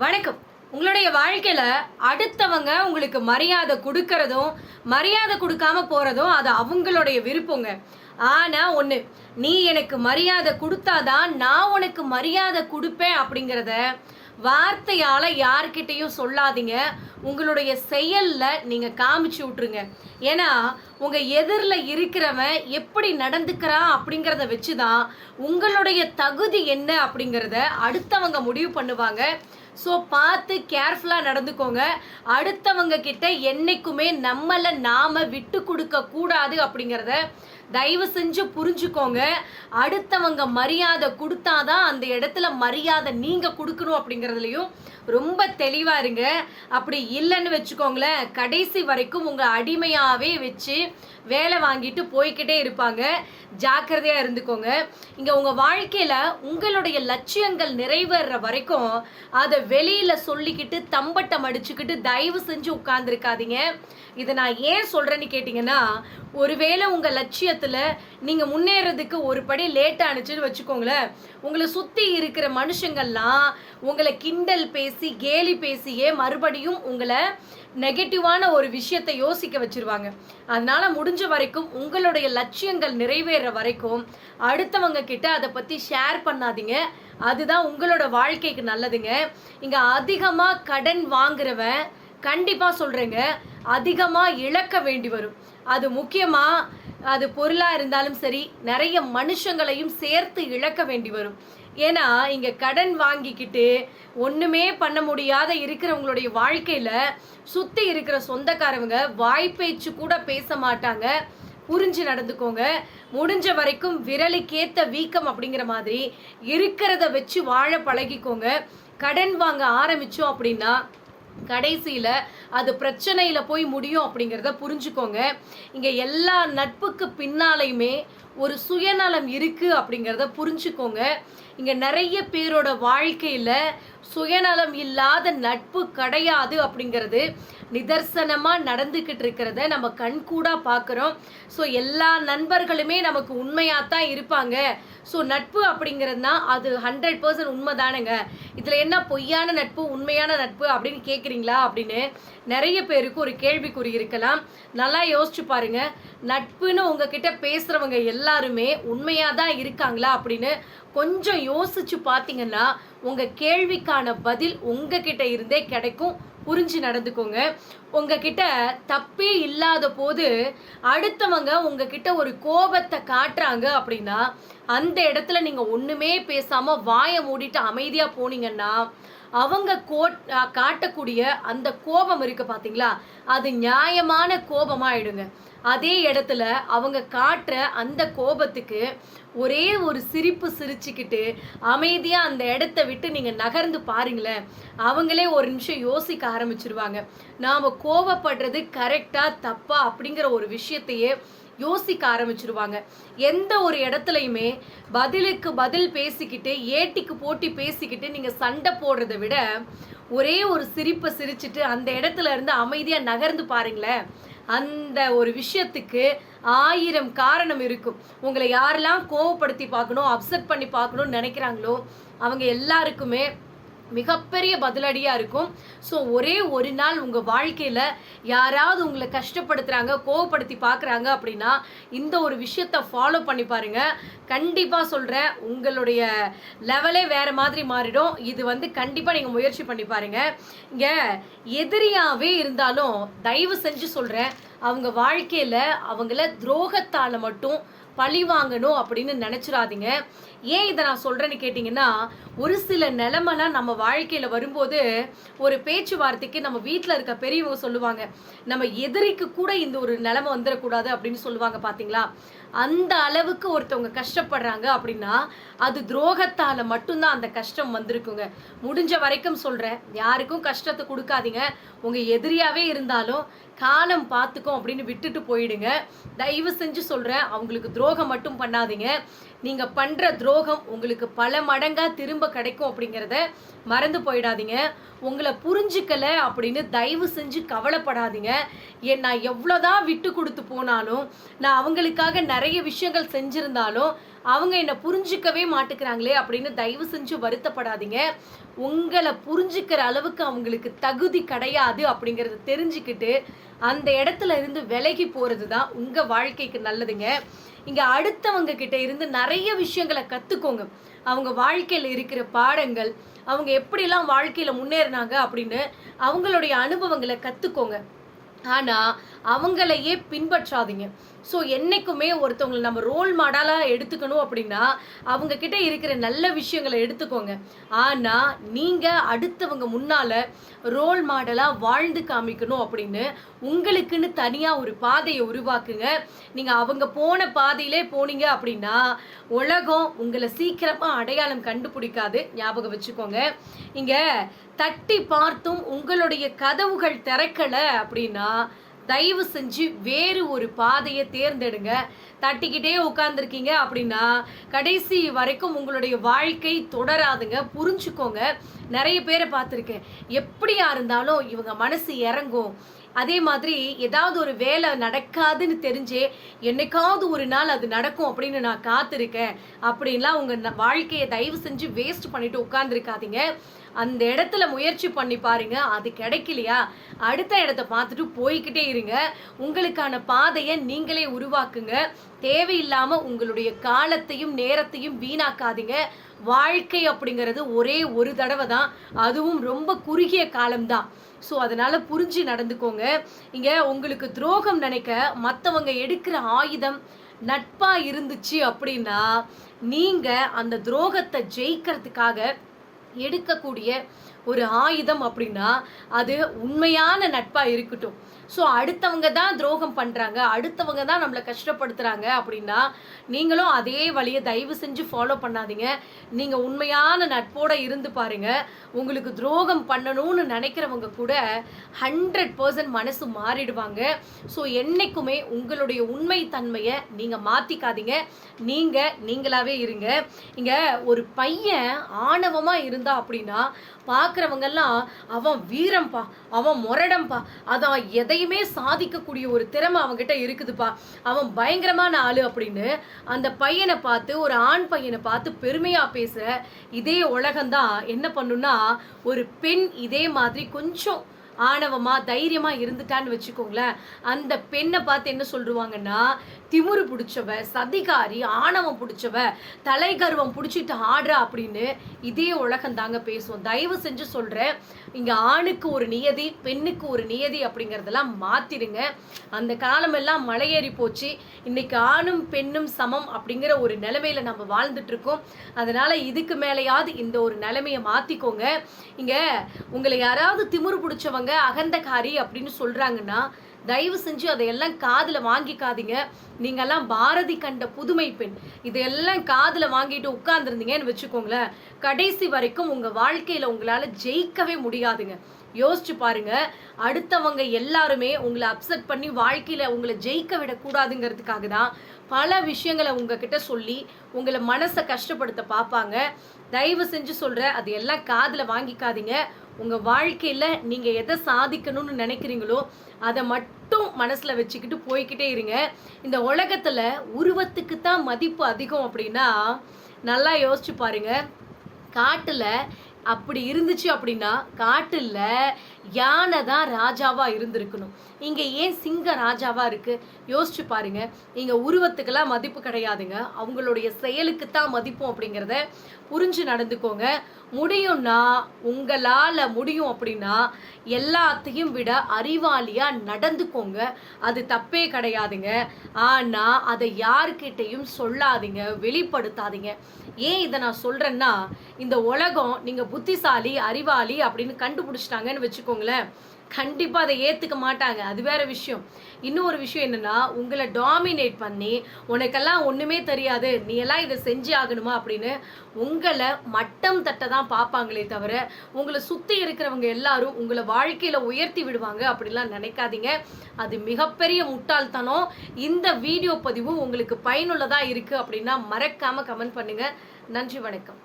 வணக்கம். உங்களுடைய வாழ்க்கையில் அடுத்தவங்க உங்களுக்கு மரியாதை கொடுக்கறதும் மரியாதை கொடுக்காம போகிறதும் அது அவங்களுடைய விருப்பங்க. ஆனால் ஒன்று நீ எனக்கு மரியாதை கொடுத்தாதான் நான் உனக்கு மரியாதை கொடுப்பேன் அப்படிங்கிறத வார்த்தையால் யார்கிட்டையும் சொல்லாதீங்க. உங்களுடைய செயலில் நீங்கள் காமிச்சு விட்ருங்க ஏன்னா உங்கள் எதிரில் இருக்கிறவன் எப்படி நடந்துக்கிறான் அப்படிங்கிறத வச்சு தான் உங்களுடைய தகுதி என்ன அப்படிங்கிறத அடுத்தவங்க முடிவு பண்ணுவாங்க. ஸோ பார்த்து கேர்ஃபுல்லாக நடந்துக்கோங்க. அடுத்தவங்க கிட்ட என்னைக்குமே நம்மளை நாம விட்டு கொடுக்க கூடாது அப்படிங்கிறத தயவு செஞ்சு புரிஞ்சுக்கோங்க. அடுத்தவங்க மரியாதை கொடுத்தாதான் அந்த இடத்துல மரியாதை நீங்கள் கொடுக்கணும் அப்படிங்கிறதுலையும் ரொம்ப தெளிவாக இருங்க. அப்படி இல்லைன்னு வச்சுக்கோங்களேன் கடைசி வரைக்கும் உங்களை அடிமையாகவே வச்சு வேலை வாங்கிட்டு போய்க்கிட்டே இருப்பாங்க. ஜாக்கிரதையாக இருந்துக்கோங்க. இங்கே உங்கள் வாழ்க்கையில் உங்களுடைய லட்சியங்கள் நிறைவேற வரைக்கும் அதை வெளியில் சொல்லிக்கிட்டு தம்பட்டம் அடிச்சுக்கிட்டு தயவு செஞ்சு உட்கார்ந்துருக்காதீங்க. இதை நான் ஏன் சொல்கிறேன்னு கேட்டிங்கன்னா ஒருவேளை உங்கள் லட்சியத்தில் நீங்கள் முன்னேறதுக்கு ஒரு படி லேட் ஆனிச்சுன்னு வச்சுக்கோங்களேன். உங்களை சுத்தி இருக்கிற மனுஷங்கள்லாம் உங்களை கிண்டல் பேசி கேலி பேசியே மறுபடியும் உங்களை நெகட்டிவான ஒரு விஷயத்தை யோசிக்க வச்சிருவாங்க. அதனால முடிஞ்ச வரைக்கும் உங்களுடைய லட்சியங்கள் நிறைவேற வரைக்கும் அடுத்தவங்க கிட்ட அதை பத்தி ஷேர் பண்ணாதீங்க. அதுதான் உங்களோட வாழ்க்கைக்கு நல்லதுங்க. இங்க அதிகமா கடன் வாங்குறவன் கண்டிப்பா சொல்றேங்க அதிகமா இழக்க வேண்டி வரும். அது முக்கியமா அது பொருளாக இருந்தாலும் சரி நிறைய மனுஷங்களையும் சேர்த்து இழக்க வேண்டி வரும். ஏன்னா இங்கே கடன் வாங்கிக்கிட்டு ஒன்றுமே பண்ண முடியாத இருக்கிறவங்களுடைய வாழ்க்கையில் சுற்றி இருக்கிற சொந்தக்காரவங்க வாய்ப்பேச்சு கூட பேச மாட்டாங்க. புரிஞ்சு நடந்துக்கோங்க. முடிஞ்ச வரைக்கும் விரலுக்கேத்த வீக்கம் அப்படிங்கிற மாதிரி இருக்கிறத வச்சு வாழ பழகிக்கோங்க. கடன் வாங்க ஆரம்பித்தோம் அப்படின்னா கடைசியில் அது பிரச்சனையில் போய் முடியும் அப்படிங்கிறத புரிஞ்சுக்கோங்க. இங்கே எல்லா நட்புக்கு பின்னாலையுமே ஒரு சுயநலம் இருக்குது அப்படிங்கிறத புரிஞ்சுக்கோங்க. இங்கே நிறைய பேரோட வாழ்க்கையில் சுயநலம் இல்லாத நட்பு கிடையாது அப்படிங்கிறது நிதர்சனமாக நடந்துக்கிட்டு இருக்கிறத நம்ம கண்கூடாக பார்க்குறோம் ஸோ எல்லா நண்பர்களுமே நமக்கு உண்மையாக தான் இருப்பாங்க. ஸோ நட்பு அப்படிங்கிறதுனா அது ஹண்ட்ரட் பர்சன்ட் உண்மைதானேங்க. இதில் என்ன பொய்யான நட்பு உண்மையான நட்பு அப்படின்னு கேட்குறீங்களா அப்படின்னு நிறைய பேருக்கு ஒரு கேள்விக்குறி இருக்கலாம். நல்லா யோசிச்சு பாருங்க. நட்புன்னு உங்ககிட்ட பேசுகிறவங்க எல்லாருமே உண்மையாக தான் இருக்காங்களா அப்படின்னு கொஞ்சம் யோசிச்சு பார்த்தீங்கன்னா உங்கள் கேள்விக்கான பதில் உங்ககிட்ட இருந்தே கிடைக்கும். புரிஞ்சு நடந்துக்கோங்க. உங்ககிட்ட தப்பே இல்லாத போது அடுத்தவங்க உங்ககிட்ட ஒரு கோபத்தை காட்டுறாங்க அப்படின்னா அந்த இடத்துல நீங்கள் ஒன்றுமே பேசாமல் வாயை மூடிட்டு அமைதியாக போனீங்கன்னா அவங்க கோட் காட்டக்கூடிய அந்த கோபம் இருக்கு பார்த்தீங்களா அது நியாயமான கோபமாயிடுங்க. அதே இடத்துல அவங்க காட்டுற அந்த கோபத்துக்கு ஒரே ஒரு சிரிப்பு சிரிச்சுக்கிட்டு அமைதியாக அந்த இடத்த விட்டு நீங்கள் நகர்ந்து பாருங்களேன். அவங்களே ஒரு நிமிஷம் யோசிக்க ஆரம்பிச்சிருவாங்க. நாம கோபப்படுறது கரெக்டாக தப்பா அப்படிங்கிற ஒரு விஷயத்தையே யோசிக்க ஆரம்பிச்சிருவாங்க. எந்த ஒரு இடத்துலையுமே பதிலுக்கு பதில் பேசிக்கிட்டு ஏட்டிக்கு போட்டி பேசிக்கிட்டு நீங்கள் சண்டை போடுறதை விட ஒரே ஒரு சிரிப்பை சிரிச்சிட்டு அந்த இடத்துல இருந்து அமைதியாக நகர்ந்து பாருங்களேன். அந்த ஒரு விஷயத்துக்கு ஆயிரம் காரணம் இருக்கும். உங்களை யாரெல்லாம் கோவப்படுத்தி பார்க்கணும் அப்செட் பண்ணி பார்க்கணும்னு நினைக்கிறாங்களோ அவங்க எல்லாருக்குமே மிகப்பெரிய பதிலடியாக இருக்கும். ஸோ ஒரே ஒரு நாள் உங்கள் வாழ்க்கையில் யாராவது உங்களை கஷ்டப்படுத்துகிறாங்க கோவப்படுத்தி பார்க்குறாங்க அப்படின்னா இந்த ஒரு விஷயத்த ஃபாலோ பண்ணி பாருங்க. கண்டிப்பாக சொல்கிறேன் உங்களுடைய லெவலே வேறு மாதிரி மாறிடும். இது வந்து கண்டிப்பாக நீங்கள் முயற்சி பண்ணி பாருங்கள் இங்கே எதிரியாகவே இருந்தாலும் தயவு செஞ்சு சொல்கிறேன் அவங்க வாழ்க்கையில் அவங்கள துரோகத்தால் மட்டும் பழி வாங்கணும் அப்படின்னு நினச்சிடாதீங்க ஏன் இதை நான் சொல்கிறேன்னு கேட்டிங்கன்னா ஒரு சில நிலமெல்லாம் நம்ம வாழ்க்கையில் வரும்போது ஒரு பேச்சுவார்த்தைக்கு நம்ம வீட்டில் இருக்க பெரியவங்க சொல்லுவாங்க நம்ம எதிரிக்கு கூட இந்த ஒரு நிலமை வந்துடக்கூடாது அப்படின்னு சொல்லுவாங்க பார்த்தீங்களா அந்த அளவுக்கு ஒருத்தவங்க கஷ்டப்படுறாங்க அப்படின்னா அது துரோகத்தால் மட்டும்தான் அந்த கஷ்டம் வந்திருக்குங்க. முடிஞ்ச வரைக்கும் சொல்கிறேன் யாருக்கும் கஷ்டத்தை கொடுக்காதீங்க. உங்கள் எதிரியாகவே இருந்தாலும் காலம் பார்த்துக்கும் அப்படின்னு விட்டுட்டு போயிடுங்க. தயவு செஞ்சு சொல்கிறேன் அவங்களுக்கு துரோகம் மட்டும் பண்ணாதீங்க. நீங்கள் பண்ணுற துரோகம் உங்களுக்கு பல மடங்காக திரும்ப கிடைக்கும் அப்படிங்கிறத மறந்து போயிடாதீங்க. உங்களை புரிஞ்சுக்கலை அப்படின்னு தயவு செஞ்சு கவலைப்படாதீங்க. ஏன் நான் எவ்வளோதான் விட்டு கொடுத்து போனாலும் நான் அவங்களுக்காக நிறைய விஷயங்கள் செஞ்சுருந்தாலும் அவங்க என்னை புரிஞ்சுக்கவே மாட்டுக்கிறாங்களே அப்படின்னு தயவு செஞ்சு வருத்தப்படாதீங்க. உங்களை புரிஞ்சுக்கிற அளவுக்கு அவங்களுக்கு தகுதி கிடையாது அப்படிங்கிறத தெரிஞ்சுக்கிட்டு அந்த இடத்துல இருந்து விலகி போகிறது தான் உங்கள் வாழ்க்கைக்கு நல்லதுங்க. இங்கே அடுத்தவங்க கிட்ட இருந்து நிறைய விஷயங்களை கற்றுக்கோங்க அவங்க வாழ்க்கையில் இருக்கிற பாடங்கள் அவங்க எப்படிலாம் வாழ்க்கையில் முன்னேறினாங்க அப்படின்னு அவங்களுடைய அனுபவங்களை கற்றுக்கோங்க ஆனால் அவங்களையே பின்பற்றாதீங்க. ஸோ என்னைக்குமே ஒருத்தவங்களை நம்ம ரோல் மாடலாக எடுத்துக்கணும் அப்படின்னா அவங்க கிட்ட இருக்கிற நல்ல விஷயங்களை எடுத்துக்கோங்க. ஆனால் நீங்கள் அடுத்தவங்க முன்னால் ரோல் மாடலாக வாழ்ந்து காமிக்கணும் அப்படின்னு உங்களுக்குன்னு தனியாக ஒரு பாதையை உருவாக்குங்க. நீங்கள் அவங்க போன பாதையிலே போனீங்க அப்படின்னா உலகம் உங்களை சீக்கிரமாக அடையாளம் கண்டுபிடிக்காது. ஞாபகம் வச்சுக்கோங்க. இங்கே தட்டி பார்த்தும் உங்களுடைய கதவுகள் திறக்கலை அப்படின்னா தயவு செஞ்சு வேறு ஒரு பாதையை தேர்ந்தெடுங்க. தட்டிக்கிட்டே உட்காந்துருக்கீங்க அப்படின்னா கடைசி வரைக்கும் உங்களுடைய வாழ்க்கை தொடராதுங்க. புரிஞ்சுக்கோங்க. நிறைய பேரை பார்த்துருக்கேன். எப்படியா இருந்தாலும் இவங்க மனசு இறங்கும். அதே மாதிரி ஏதாவது ஒரு வேலை நடக்காதுன்னு தெரிஞ்சே என்னைக்காவது ஒரு நாள் அது நடக்கும் அப்படின்னு நான் காத்திருக்கேன். அப்படின்லாம் உங்கள் வாழ்க்கையை தயவு செஞ்சு வேஸ்ட் பண்ணிட்டு உட்காந்துருக்காதீங்க அந்த இடத்துல முயற்சி பண்ணி பாருங்க அது கிடைக்கலையா? அடுத்த இடத்த பார்த்துட்டு போய்கிட்டே இருங்க. உங்களுக்கான பாதையை நீங்களே உருவாக்குங்க. தேவையில்லாம உங்களுடைய காலத்தையும் நேரத்தையும் வீணாக்காதீங்க. வாழ்க்கை அப்படிங்கிறது ஒரே ஒரு தடவை தான். அதுவும் ரொம்ப குறுகிய காலம்தான் ஸோ அதனால் புரிஞ்சு நடந்துக்கோங்க. இங்கே உங்களுக்கு துரோகம் நினைக்க மற்றவங்க எடுக்கிற ஆயுதம் நட்பாக இருந்துச்சு அப்படின்னா நீங்கள் அந்த துரோகத்தை ஜெயிக்கிறதுக்காக எடுக்கக்கூடிய ஒரு ஆயுதம் அப்படின்னா அது உண்மையான நட்பாக இருக்கட்டும். ஸோ அடுத்தவங்க தான் துரோகம் பண்ணுறாங்க அடுத்தவங்க தான் நம்மளை கஷ்டப்படுத்துகிறாங்க அப்படின்னா நீங்களும் அதே வழியை தயவு செஞ்சு ஃபாலோ பண்ணாதீங்க. நீங்கள் உண்மையான நட்போடு இருந்து பாருங்க. உங்களுக்கு துரோகம் பண்ணணும்னு நினைக்கிறவங்க கூட ஹண்ட்ரட் பர்சன்ட் மனசு மாறிடுவாங்க. ஸோ என்றைக்குமே உங்களுடைய உண்மை தன்மையை நீங்கள் மாற்றிக்காதீங்க நீங்கள் நீங்களாகவே இருங்க. இங்கே ஒரு பையன் ஆணவமாக இருந்தா அப்படின்னா பார்க்குறவங்கெல்லாம் அவன் வீரம்பா அவன் முரடம்பா அதான் எதையுமே சாதிக்கக்கூடிய ஒரு திறமை அவன்கிட்ட இருக்குதுப்பா. அவன் பயங்கரமான ஆள் அப்படின்னு அந்த பையனை பார்த்து ஒரு ஆண் பையனை பார்த்து பெருமையாக பேசுகிற இதே உலகம்தான் என்ன பண்ணுன்னா ஒரு பெண் இதே மாதிரி கொஞ்சம் ஆணவமாக தைரியமாக இருந்துட்டான்னு வச்சுக்கோங்களேன். அந்த பெண்ணை பார்த்து என்ன சொல்லுவாங்கன்னா திமுரு பிடிச்சவ சதிகாரி ஆணவம் பிடிச்சவ தலை கர்வம் பிடிச்சிட்டு ஆடுறா அப்படின்னு இதே உலகம் தாங்க பேசுவோம் தயவு செஞ்சு சொல்கிறேன் இங்கே ஆணுக்கு ஒரு நியதி பெண்ணுக்கு ஒரு நியதி அப்படிங்கிறதெல்லாம் மாற்றிடுங்க அந்த காலமெல்லாம் மலையேறி போச்சு. இன்னைக்கு ஆணும் பெண்ணும் சமம் அப்படிங்கிற ஒரு நிலைமையில நம்ம வாழ்ந்துட்டுருக்கோம் அதனால் இதுக்கு மேலேயாவது இந்த ஒரு நிலைமையை மாற்றிக்கோங்க இங்கே உங்களை யாராவது திமுரு பிடிச்சவங்க அகந்தகாரி அப்படின்னு சொல்கிறாங்கன்னா தயவு செஞ்சு அதையெல்லாம் காதில் வாங்கிக்காதீங்க. நீங்கள்லாம் பாரதி கண்ட புதுமை பெண். இதையெல்லாம் காதில் வாங்கிட்டு உட்காந்துருந்தீங்கன்னு வச்சுக்கோங்களேன் கடைசி வரைக்கும் உங்கள் வாழ்க்கையில் உங்களால் ஜெயிக்கவே முடியாதுங்க. யோசிச்சு பாருங்க அடுத்தவங்க எல்லாருமே உங்களை அப்செட் பண்ணி வாழ்க்கையில் உங்களை ஜெயிக்க விடக்கூடாதுங்கிறதுக்காக தான் பல விஷயங்களை உங்ககிட்ட சொல்லி உங்களை மனசை கஷ்டப்படுத்த பார்ப்பாங்க. தயவு செஞ்சு சொல்கிறேன் அது எல்லாம் காதில் வாங்கிக்காதீங்க. உங்கள் வாழ்க்கையில் நீங்கள் எதை சாதிக்கணும்னு நினைக்கிறீங்களோ அதை மட்டும் மனசில் வச்சுக்கிட்டு போய்கிட்டே இருங்க. இந்த உலகத்தில் உருவத்துக்கு தான் மதிப்பு அதிகம் அப்படின்னா நல்லா யோசிச்சு பாருங்க. காட்டில் அப்படி இருந்துச்சு அப்படின்னா காட்டில் யானை தான் ராஜாவாக இருந்திருக்கணும். இங்கே ஏன் சிங்க ராஜாவாக இருக்குது யோசிச்சு பாருங்க. இங்கே உருவத்துக்கெல்லாம் மதிப்பு கிடையாதுங்க. அவங்களுடைய செயலுக்கு தான் மதிப்போம் அப்படிங்கிறத புரிஞ்சு நடந்துக்கோங்க. முடியும்னா உங்களால் முடியும் அப்படின்னா எல்லாத்தையும் விட அறிவாளியாக நடந்துக்கோங்க. அது தப்பே கிடையாதுங்க. ஆனால் அதை யார்கிட்டையும் சொல்லாதீங்க. வெளிப்படுத்தாதீங்க. ஏன் இதை நான் சொல்கிறேன்னா இந்த உலகம் நீங்கள் புத்திசாலி அறிவாளி அப்படின்னு கண்டுபிடிச்சிட்டாங்கன்னு வச்சுக்கோங்களேன் கண்டிப்பாக அதை ஏற்றுக்க மாட்டாங்க. அது வேற விஷயம். இன்னொரு விஷயம் என்னன்னா உங்களை டாமினேட் பண்ணி உனக்கெல்லாம் ஒன்றுமே தெரியாது நீ எல்லாம் இதை செஞ்சு ஆகணுமா அப்படின்னு உங்களை மட்டம் தட்ட தான் பார்ப்பாங்களே தவிர உங்களை சுற்றி இருக்கிறவங்க எல்லாரும் உங்களை வாழ்க்கையில் உயர்த்தி விடுவாங்க அப்படிலாம் நினைக்காதீங்க. அது மிகப்பெரிய முட்டாள்தனம். இந்த வீடியோ பதிவு உங்களுக்கு பயனுள்ளதாக இருக்குது அப்படின்னா மறக்காமல் கமெண்ட் பண்ணுங்கள் நன்றி வணக்கம்.